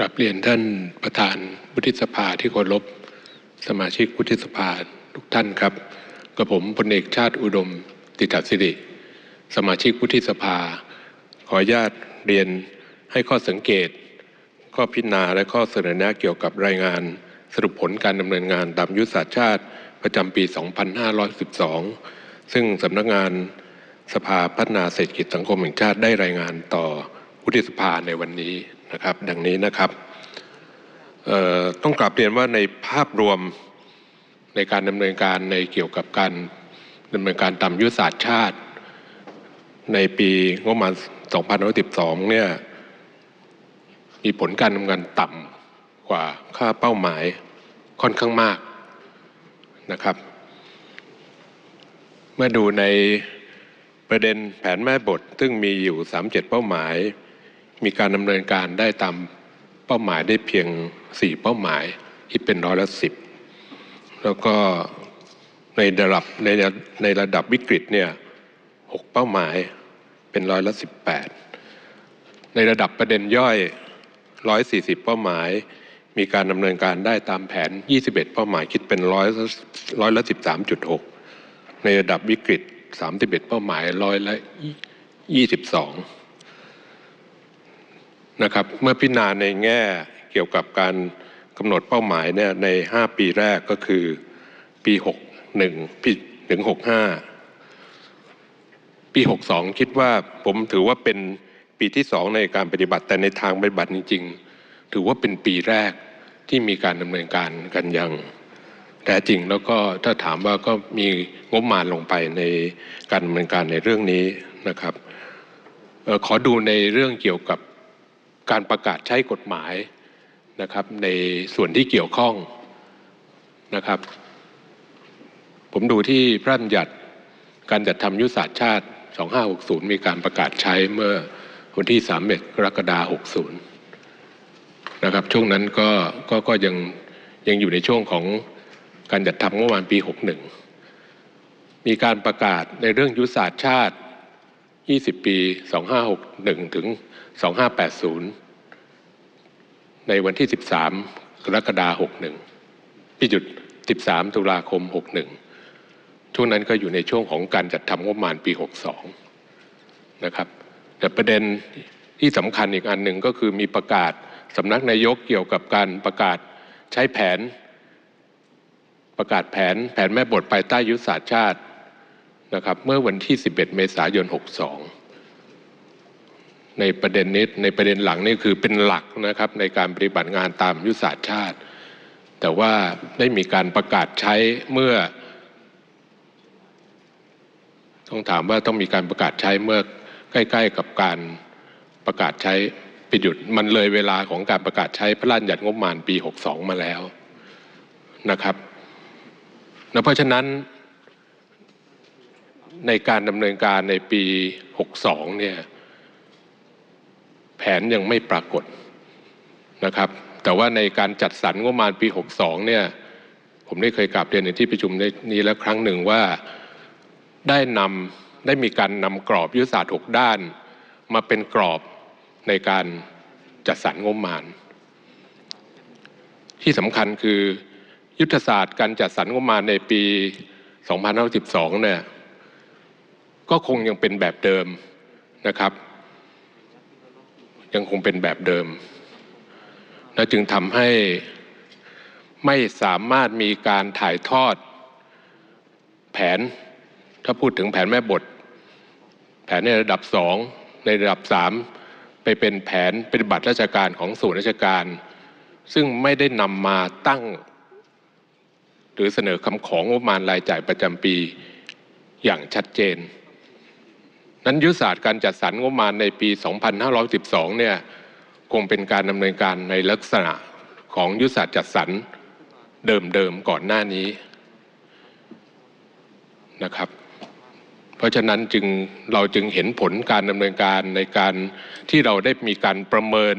กราบเรียนท่านประธานวุฒิสภาที่เคารพสมาชิกวุฒิสภาทุกท่านครับกับผมพลเอกชาติอุดม ติจัสิริ สมาชิกวุฒิสภา ขออนุญาตเรียนให้ข้อสังเกต ข้อพิจารณาและข้อเสนอแนะเกี่ยวกับรายงาน สรุปผลการดำเนินงานตามยุทธศาสตร์ชาติประจำปี 2512 ซึ่งสำนักงานสภาพัฒนาเศรษฐกิจสังคมแห่งชาติได้รายงานต่อวุฒิสภาในวันนี้ นะครับ ดังนี้นะครับต้องกลับเรียนว่าในภาพรวมในการดำเนินการในเกี่ยวกับการดำเนินการตามยุทธศาสตร์ชาติ ในปีงบประมาณ2512เนี่ยมีผลการดำเนินงานต่ำกว่าค่าเป้าหมายค่อนข้างมากนะครับ เมื่อดูในประเด็นแผนแม่บท ซึ่งมีอยู่ 37 เป้าหมาย มีการดำเนินการได้ตามเป้าหมายได้เพียง 4 เป้าหมายที่เป็นร้อยละสิบแล้วก็ในระดับในในระดับวิกฤตเนี่ยหกเป้าหมายเป็นร้อยละสิบแปดในระดับประเด็นย่อย140เป้าหมาย มีการดำเนินการได้ตามแผน 21 เป้าหมายคิดเป็นร้อยร้อยละ13.6ในระดับวิกฤต 31 เป้าหมายร้อยละ22 นะครับเมื่อพิจารณาในแง่เกี่ยวกับการกำหนดเป้าหมายเนี่ยใน 5 ปีแรกก็คือปี 61ปีถึง65 ปี 62 คิดว่าผมถือว่าเป็นปีที่2ในการปฏิบัติแต่ในทางปฏิบัติจริงๆ ถือว่าเป็นปีแรกที่มีการดำเนินการกันอย่างแท้จริงแล้วก็ถ้าถามว่าก็มีงบมาลงไปในการดำเนินการในเรื่องนี้นะครับออขอดูในเรื่องเกี่ยวกับ การประกาศใช้กฎหมายนะครับ ในส่วนที่เกี่ยวข้องนะครับ ผมดูที่พระราชบัญญัติการจัดทำยุทธศาสตร์ชาติ 2560 มีการประกาศใช้เมื่อวันที่ 31 กรกฎาคม 60 นะครับ ช่วงนั้นก็ก็ก็ยังยังอยู่ในช่วงของการจัดทำงบประมาณปี 61 มีการประกาศในเรื่องยุทธศาสตร์ชาติ 20 ปี 2561 ถึง 2580 ในวันที่ 13 กรกฎาคม 61พี่จุด 13 ตุลาคม 61 ช่วงนั้นก็อยู่ในช่วงของการจัดทำงบประมาณปี 62 นะครับ แต่ประเด็นที่สำคัญอีกอันหนึ่งก็คือมีประกาศสำนักนายกเกี่ยวกับการประกาศใช้แผนประกาศแผนแผนแม่บทภายใต้ยุทธศาสตร์ชาติ นะครับเมื่อวันที่ 11 เมษายน 62 ในประเด็นนี้ในประเด็นหลังนี่คือเป็นหลักนะครับในการปฏิบัติงานตามยุทธศาสตร์ชาติ แต่ว่าได้มีการประกาศใช้เมื่อ ต้องถามว่าต้องมีการประกาศใช้เมื่อใกล้ ๆ กับการประกาศใช้ปิดหยุดมันเลยเวลาของการประกาศใช้พระราชบัญญัติงบประมาณปี 62 มาแล้วนะครับและเพราะฉะนั้น ในการดำเนินการในปี 62 เนี่ย แผนยังไม่ปรากฏนะครับ แต่ว่าในการจัดสรรงบประมาณปี 62 เนี่ย ผมได้เคยกลับเรียนในที่ประชุมนี้แล้วครั้งหนึ่งว่าได้นำได้มีการนำกรอบยุทธศาสตร์ 6 ด้าน มาเป็นกรอบในการจัดสรรงบประมาณ ที่สำคัญคือยุทธศาสตร์การจัดสรรงบประมาณในปี 2512 เนี่ย ก็คงยังเป็นแบบเดิมนะครับ ยังคงเป็นแบบเดิม และจึงทำให้ไม่สามารถมีการถ่ายทอด แผนถ้าพูดถึงแผนแม่บท แผนในระดับสองในระดับสามไปเป็นแผนปฏิบัติราชการของส่วนราชการ ซึ่งไม่ได้นำมาตั้ง หรือเสนอคำของงบประมาณรายจ่ายประจำปีอย่างชัดเจน นั้นยุทธศาสตร์การจัดสรรงบประมาณในปี 2512 เนี่ยคงเป็นการดำเนินการในลักษณะของยุทธศาสตร์จัดสรรเดิมๆก่อนหน้านี้นะครับ เพราะฉะนั้นจึงเราจึงเห็นผลการดำเนินการในการที่เราได้มีการประเมิน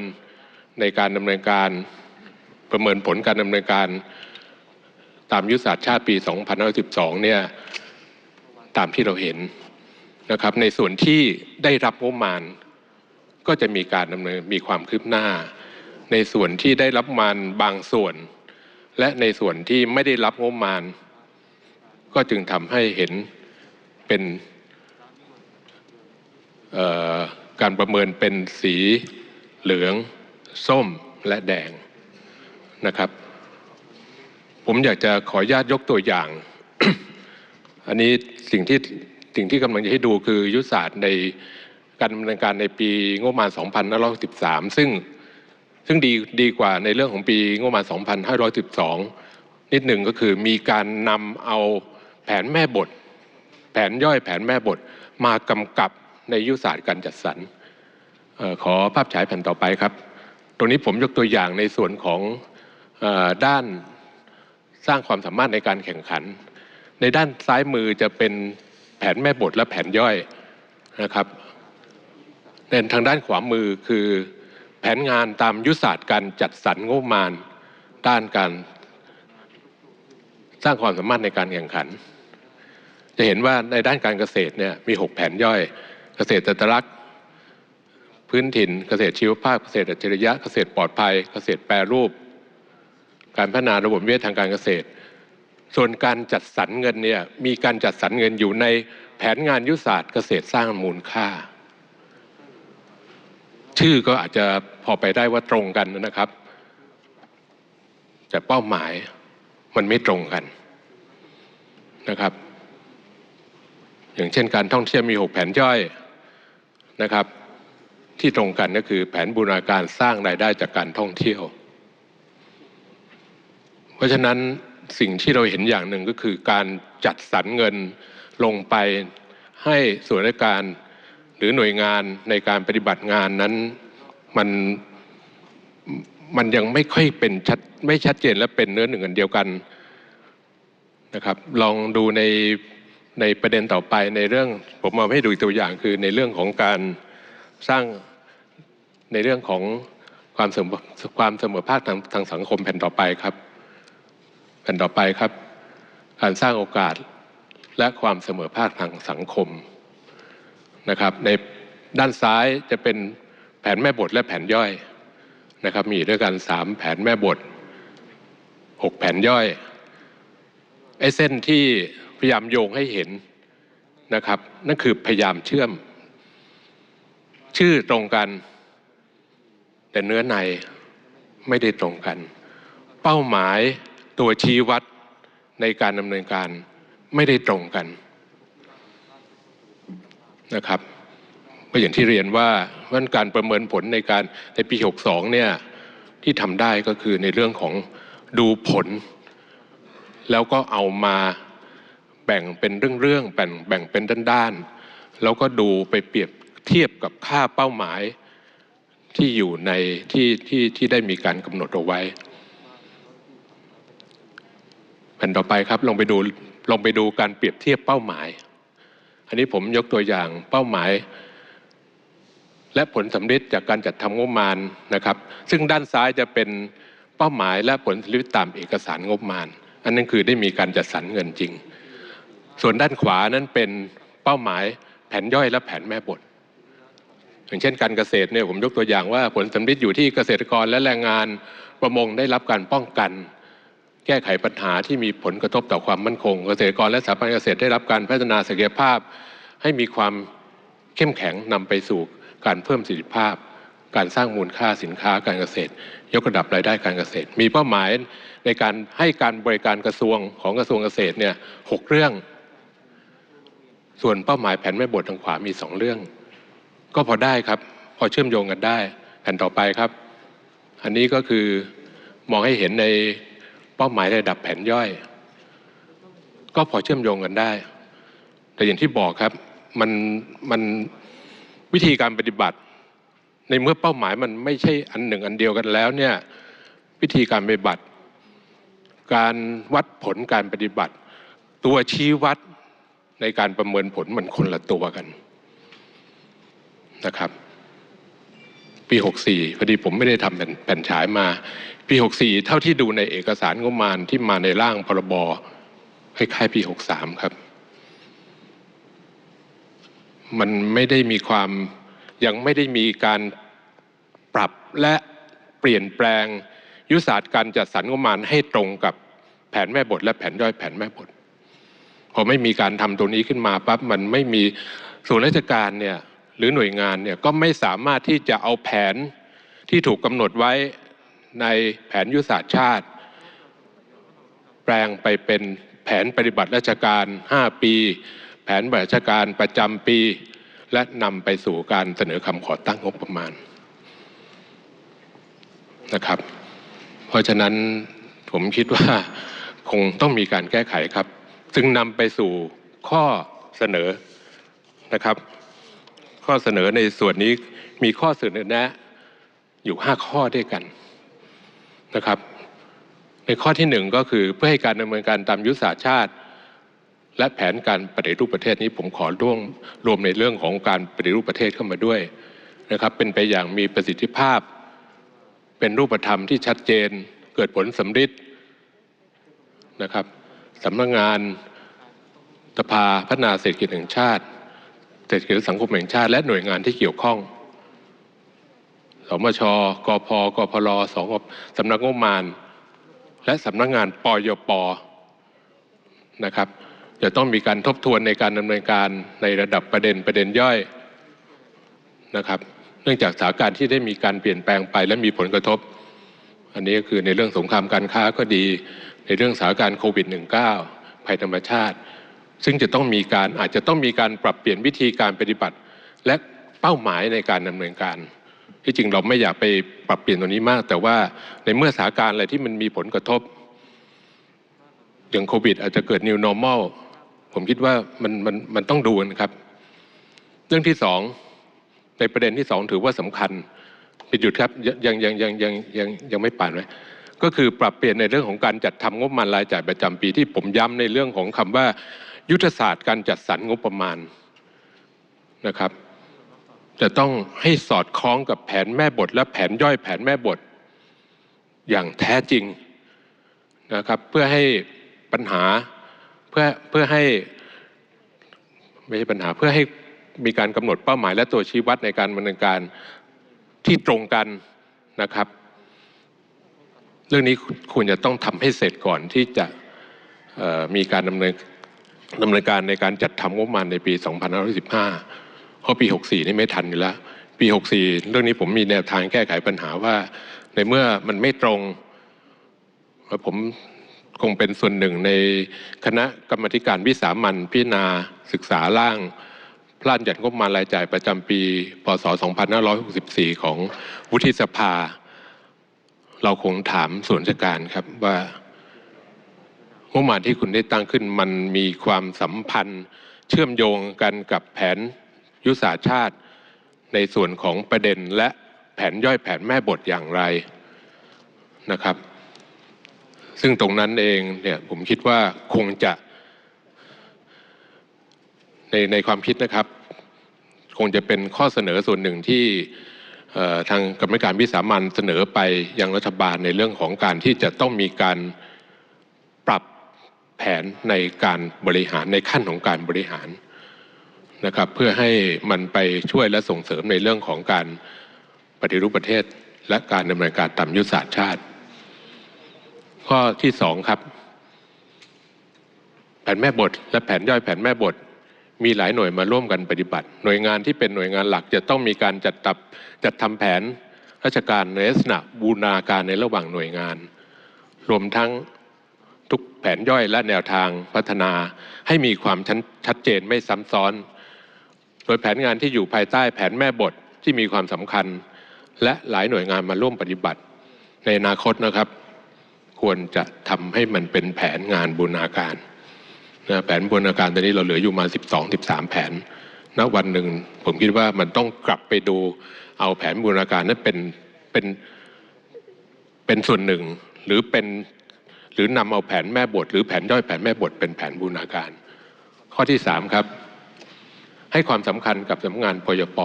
ในการดำเนินการประเมินผลการดำเนินการตามยุทธศาสตร์ชาติปี2012 เนี่ยตามที่เราเห็น นะครับในส่วนที่ได้รับงบประมาณ ก็จะมีการดำเนินมีความคืบหน้า ในส่วนที่ได้รับมานบางส่วน และในส่วนที่ไม่ได้รับงบมานก็จึงทำให้เห็นเป็นการประเมินเป็นสีเหลือง ส้มและแดงนะครับ ผมอยากจะขออนุญาตยกตัวอย่าง อันนี้สิ่งที่ สิ่งที่กำลังจะให้ดูคือยุทธศาสตร์ในการดำเนินการในปีงบประมาณ 2513 ซึ่งซึ่งดีดีกว่าในเรื่องของปีงบประมาณ 2512 นิดหนึ่งก็คือมีการนำเอาแผนแม่บท แผนย่อยแผนแม่บทมากำกับในยุทธศาสตร์การจัดสรรออขอภาพฉายแผ่นต่อไปครับ ตรงนี้ผมยกตัวอย่างในส่วนของออด้านสร้างความสามารถในการแข่งขัน ในด้านซ้ายมือจะเป็น แผนแม่บทและแผนย่อยนะครับในทางด้านขวามือคือแผนงานตามยุทธศาสตร์การจัดสรรงบประมาณ ด้านการสร้างความสามารถในการแข่งขัน จะเห็นว่าในด้านการเกษตรเนี่ยมี 6 แผนย่อย เกษตรจัตรักษ์พื้นถิ่น เกษตรชีวภาพ เกษตรอัจฉริยะ เกษตรปลอดภัย เกษตรแปรรูป การพัฒนาระบบนิเวศทางการเกษตร ส่วนการจัดสรรเงินเนี่ยมีการจัดสรรเงินอยู่ในแผนงานยุทธศาสตร์เกษตรสร้างมูลค่า ชื่อก็อาจจะพอไปได้ว่าตรงกันนะครับ แต่เป้าหมายมันไม่ตรงกันนะครับ อย่างเช่นการท่องเที่ยวมี 6 แผนย่อยนะครับ ที่ตรงกันก็คือแผนบูรณาการสร้างรายได้จากการท่องเที่ยว เพราะฉะนั้น สิ่งที่เราเห็นอย่างหนึ่งก็คือการจัดสรรเงินลงไปให้ส่วนราชการหรือหน่วยงานในการปฏิบัติงานนั้นมันมันยังไม่ค่อยเป็นชัดไม่ชัดเจนและเป็นเนื้อหนึ่งอันเดียวกันนะครับ ลองดูในในประเด็นต่อไปในเรื่อง ผมมาให้ดูตัวอย่างคือในเรื่องของการสร้างในเรื่องของความเสมอความเสมอภาคทางทางสังคมแผ่นต่อไปครับ แผ่นต่อไปครับ การสร้างโอกาสและความเสมอภาคทางสังคมนะครับ ในด้านซ้ายจะเป็นแผนแม่บทและแผนย่อยนะครับ มีด้วยกันสามแผนแม่บทหกแผนย่อยไอ้เส้นที่พยายามโยงให้เห็นนะครับ นั่นคือพยายามเชื่อม ชื่อตรงกัน แต่เนื้อในไม่ได้ตรงกัน เป้าหมาย ตัวชี้วัดในการดำเนินการไม่ได้ตรงกันนะครับก็อย่างที่เรียนว่าว่าการประเมินผลในการในปี 62 เนี่ยที่ทำได้ก็คือในเรื่องของดูผล แล้วก็เอามาแบ่งเป็นเรื่องๆแบ่งแบ่งเป็นด้านๆแล้วก็ดูไปเปรียบเทียบกับค่าเป้าหมายที่อยู่ในที่ที่ที่ได้มีการกำหนดเอาไว้ แผ่นต่อไปครับลองไปดูลองไปดูการเปรียบเทียบเป้าหมาย อันนี้ผมยกตัวอย่างเป้าหมาย และผลสำเร็จจากการจัดทำงบประมาณนะครับ ซึ่งด้านซ้ายจะเป็นเป้าหมายและผลสำเร็จตามเอกสารงบประมาณ อันนั้นคือได้มีการจัดสรรเงินจริง ส่วนด้านขวานั้นเป็นเป้าหมายแผนย่อยและแผนแม่บท อย่างเช่นการเกษตรเนี่ยผมยกตัวอย่างว่าผลสำเร็จอยู่ที่เกษตรกรและแรงงานประมงได้รับการป้องกัน แก้ไขปัญหาที่มีผลกระทบต่อความมั่นคง เกษตรกรและสถาบันเกษตรได้รับการพัฒนาศักยภาพ ให้มีความเข้มแข็งนำไปสู่การเพิ่มประสิทธิภาพ การสร้างมูลค่าสินค้าการเกษตร ยกระดับรายได้การเกษตร มีเป้าหมายในการให้การบริการกระทรวงของกระทรวงเกษตรเนี่ยหกเรื่อง ส่วนเป้าหมายแผนแม่บททางขวามีสองเรื่อง ก็พอได้ครับ พอเชื่อมโยงกันได้ แผ่นต่อไปครับ อันนี้ก็คือมองให้เห็นใน เป้าหมายระดับแผนย่อย ก็พอเชื่อมโยงกันได้ แต่อย่างที่บอกครับมันมันวิธีการปฏิบัติ ในเมื่อเป้าหมายมันไม่ใช่อันหนึ่งอันเดียวกันแล้วเนี่ยวิธีการปฏิบัติ การวัดผลการปฏิบัติ ตัวชี้วัดในการประเมินผลมันคนละตัวกันนะครับ ปี 64 พอดีผมไม่ได้ทำแผ่นแผ่นฉายมา ปี 64 เท่าที่ดูในเอกสารงบประมาณที่มาในร่างพรบคล้ายๆปี 63 ครับ มันไม่ได้มีความยังไม่ได้มีการปรับและเปลี่ยนแปลงยุทธศาสตร์การจัดสรรงบประมาณให้ตรงกับแผนแม่บท และแผนย่อยแผนแม่บทพอไม่มีการทำตรงนี้ขึ้นมาปั๊บมันไม่มีส่วนราชการเนี่ย หรือหน่วยงานเนี่ยก็ไม่สามารถที่จะเอาแผนที่ถูกกำหนดไว้ในแผนยุทธศาสตร์ชาติ แปลงไปเป็นแผนปฏิบัติราชการ 5 ปี แผนบัติราชการประจำปี และนำไปสู่การเสนอคำขอตั้งงบประมาณนะครับ เพราะฉะนั้นผมคิดว่าคงต้องมีการแก้ไขครับ ซึ่งนำไปสู่ข้อเสนอนะครับ ข้อเสนอในส่วนนี้มีข้อเสนอแนะอยู่ 5 ข้อด้วยกันนะครับ ในข้อที่หนึ่งก็คือเพื่อให้การดำเนินการตามยุทธศาสตร์ชาติ และแผนการปฏิรูปประเทศนี้ผมขอร่วมรวมในเรื่องของการปฏิรูปประเทศเข้ามาด้วยนะครับ เป็นไปอย่างมีประสิทธิภาพ เป็นรูปธรรมที่ชัดเจน เกิดผลสำฤทธิ์นะครับสำนักงานสภาพัฒนาเศรษฐกิจแห่งชาติ เศรษฐกิจสังคมแห่งชาติและหน่วยงานที่เกี่ยวข้องสมชกพกพลสงสำนักงบประมาณ และสำนักงานปยปนะครับจะต้องมีการทบทวนในการดำเนินการในระดับประเด็นประเด็นย่อยนะครับ เนื่องจากสถานการณ์ที่ได้มีการเปลี่ยนแปลงไปและมีผลกระทบ อันนี้ก็คือในเรื่องสงครามการค้าก็ดี ในเรื่องสถานการณ์โควิด -19 ภัยธรรมชาติ ซึ่งจะต้องมีการอาจจะต้องมีการปรับเปลี่ยนวิธีการปฏิบัติ และเป้าหมายในการดำเนินการ ที่จริงเราไม่อยากไปปรับเปลี่ยนตรงนี้มาก แต่ว่าในเมื่อสถานการณ์อะไรที่มันมีผลกระทบอย่างโควิด อาจจะเกิด new normal ผมคิดว่ามันมันมันต้องดูนะครับ เรื่องที่สองในประเด็นที่สองถือว่าสำคัญปิดหยุดครับยังยังยังยังยังยังไม่ป่านไว้ก็คือปรับเปลี่ยนในเรื่องของการจัดทำงบประมาณรายจ่ายประจำปีที่ผมย้ำในเรื่องของคำว่า ยุทธศาสตร์การจัดสรรงบประมาณนะครับจะต้องให้สอดคล้องกับแผนแม่บทและแผนย่อยแผนแม่บท อย่างแท้จริงนะครับเพื่อให้ปัญหาเพื่อเพื่อให้ไม่ใช่ปัญหาเพื่อให้มีการกำหนดเป้าหมายและตัวชี้วัดในการดำเนินการที่ตรงกันนะครับ เรื่องนี้ควรจะต้องทำให้เสร็จก่อนที่จะมีการดำเนิน ดำเนินการในการจัดทำงบประมาณในปี2515เพราะปี 64 นี่ไม่ทันอยู่แล้ว ปี 64 เรื่องนี้ผมมีแนวทางแก้ไขปัญหาว่า ในเมื่อมันไม่ตรงผมคงเป็นส่วนหนึ่งในคณะกรรมการวิสามันพิจารณาศึกษาร่างพลานจัดงบประมาณรายจ่ายประจำปี พศ 2564 ของวุฒิสภา เราคงถามส่วนราชการครับว่า งบประมาณที่คุณได้ตั้งขึ้น มันมีความสัมพันธ์ เชื่อมโยงกันกับแผนยุทธศาสตร์ชาติ ในส่วนของประเด็นและแผนย่อยแผนแม่บทอย่างไรนะครับ ซึ่งตรงนั้นเองเนี่ยผมคิดว่าคงจะในในความคิดนะครับ คงจะเป็นข้อเสนอส่วนหนึ่งที่ทางกรรมการวิสามันเสนอไปยังรัฐบาลในเรื่องของการที่จะต้องมีการ แผนในการบริหารในขั้นของการบริหารนะครับ เพื่อให้มันไปช่วยและส่งเสริมในเรื่องของการปฏิรูปประเทศและการดำเนินการตามยุทธศาสตร์ชาติ ข้อที่สองครับ แผนแม่บท และแผนย่อยแผนแม่บท มีหลายหน่วยมาร่วมกันปฏิบัติ หน่วยงานที่เป็นหน่วยงานหลักจะต้องมีการจัดตับจัดทำแผนราชการในลักษณะบูรณาการในระหว่างหน่วยงาน รวมทั้ง ทุกแผนย่อยและแนวทางพัฒนาให้มีความชัดเจนไม่ซ้ำซ้อน โดยแผนงานที่อยู่ภายใต้แผนแม่บทที่มีความสำคัญ และหลายหน่วยงานมาร่วมปฏิบัติ ในอนาคตนะครับ ควรจะทำให้มันเป็นแผนงานบูรณาการนะแผนบูรณาการตอนนี้เราเหลืออยู่มา 12 13 แผนณวันหนึ่งผมคิดว่ามันต้องกลับไปดูเอาแผนบูรณาการนั้นเป็นเป็นเป็นส่วนหนึ่งหรือเป็น รือนำเอาแผนแม่บท หรือแผนย่อยแผนแม่บทเป็นแผนบูรณาการ ข้อที่สามครับ ให้ความสำคัญกับสำนักงานปยป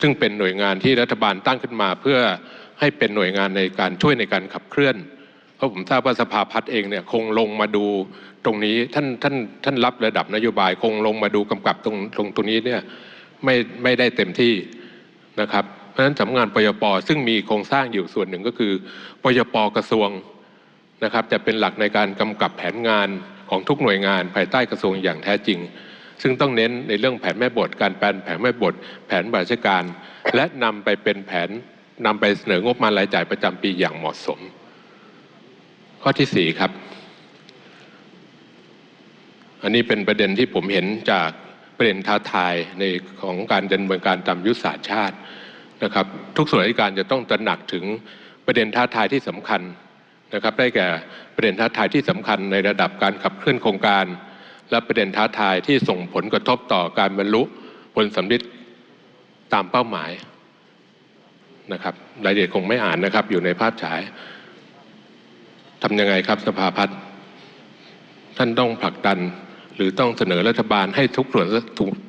ซึ่งเป็นหน่วยงานที่รัฐบาลตั้งขึ้นมา เพื่อให้เป็นหน่วยงานในการช่วยในการขับเคลื่อน เพราะผมทราบว่าสภาพัฒน์เองเนี่ยคงลงมาดูตรงนี้ท่านท่านท่านรับระดับนโยบาย คงลงมาดูกำกับตรงตรงตรงนี้เนี่ยไม่ไม่ได้เต็มที่นะครับ ราะฉะนั้นสำนักงานปยปซึ่งมีโครงสร้างอยู่ส่วนหนึ่งก็คือปยปกระทรวงนะครับจะเป็นหลักในการกำกับแผนงานของทุกหน่วยงานภายใต้กระทรวงอย่างแท้จริง ซึ่งต้องเน้นในเรื่องแผนแม่บท การแปลนแผนแม่บท แผนบราชการ และนำไปเป็นแผนนำไปเสนองบประมาณรายจ่ายประจำปีอย่างเหมาะสม ข้อที่สี่ครับ อันนี้เป็นประเด็นที่ผมเห็นจากประเด็นท้าทายในของการดำเนินการตามยุทธศาสตร์ชาติ นะครับทุกส่วนราชการจะต้องตระหนักถึงประเด็นท้าทายที่สำคัญนะครับได้แก่ประเด็นท้าทายที่สำคัญในระดับการขับเคลื่อนโครงการ และประเด็นท้าทายที่ส่งผลกระทบต่อการบรรลุผลสำลิดตามเป้าหมายนะครับรายละเอียดคงไม่อ่านนะครับ อยู่ในภาพฉายทำยังไงครับสภาพัฒน์ท่านต้องผลักดันหรือต้องเสนอรัฐบาลให้ทุกส่วน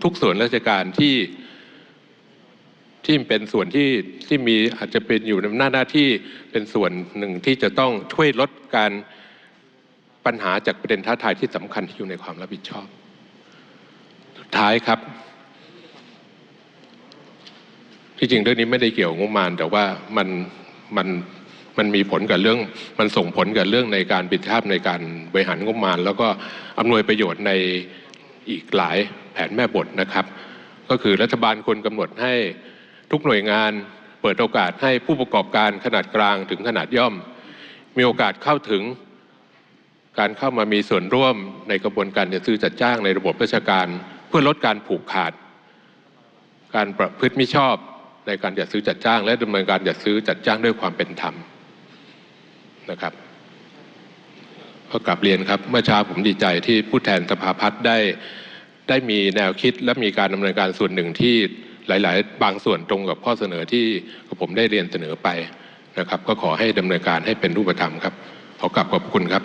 ทุกส่วนราชการที่ ที่เป็นส่วนที่ที่มีอาจจะเป็นอยู่ในหน้าหน้าที่เป็นส่วนหนึ่งที่จะต้องช่วยลดการปัญหาจากประเด็นท้าทายที่สำคัญที่อยู่ในความรับผิดชอบสุดท้ายครับ ที่จริงเรื่องนี้ไม่ได้เกี่ยวกับงบประมาณแต่ว่ามันมันมันมีผลกับเรื่อง มันส่งผลกับเรื่องในการปิดภาพในการบริหารงบประมาณแล้วก็อำนวยประโยชน์ในอีกหลายแผนแม่บทนะครับ ก็คือรัฐบาลควรกำหนดให้ ทุกหน่วยงานเปิดโอกาสให้ผู้ประกอบการขนาดกลางถึงขนาดย่อม มีโอกาสเข้าถึงการเข้ามามีส่วนร่วมในกระบวนการจัดซื้อจัดจ้างในระบบราชการ เพื่อลดการผูกขาด การประพฤติมิชอบในการจัดซื้อจัดจ้าง และดำเนินการจัดซื้อจัดจ้างด้วยความเป็นธรรมนะครับก็กลับเรียนครับเมื่อเช้าผมดีใจที่ผู้แทนสภาพัฒน์ได้ได้มีแนวคิดและมีการดำเนินการส่วนหนึ่งที่ หลาย ๆ บางส่วนตรงกับข้อเสนอที่ผมได้เรียนเสนอไปนะครับ ก็ขอให้ดำเนินการให้เป็นรูปธรรมครับ ขอกลับขอบคุณครับ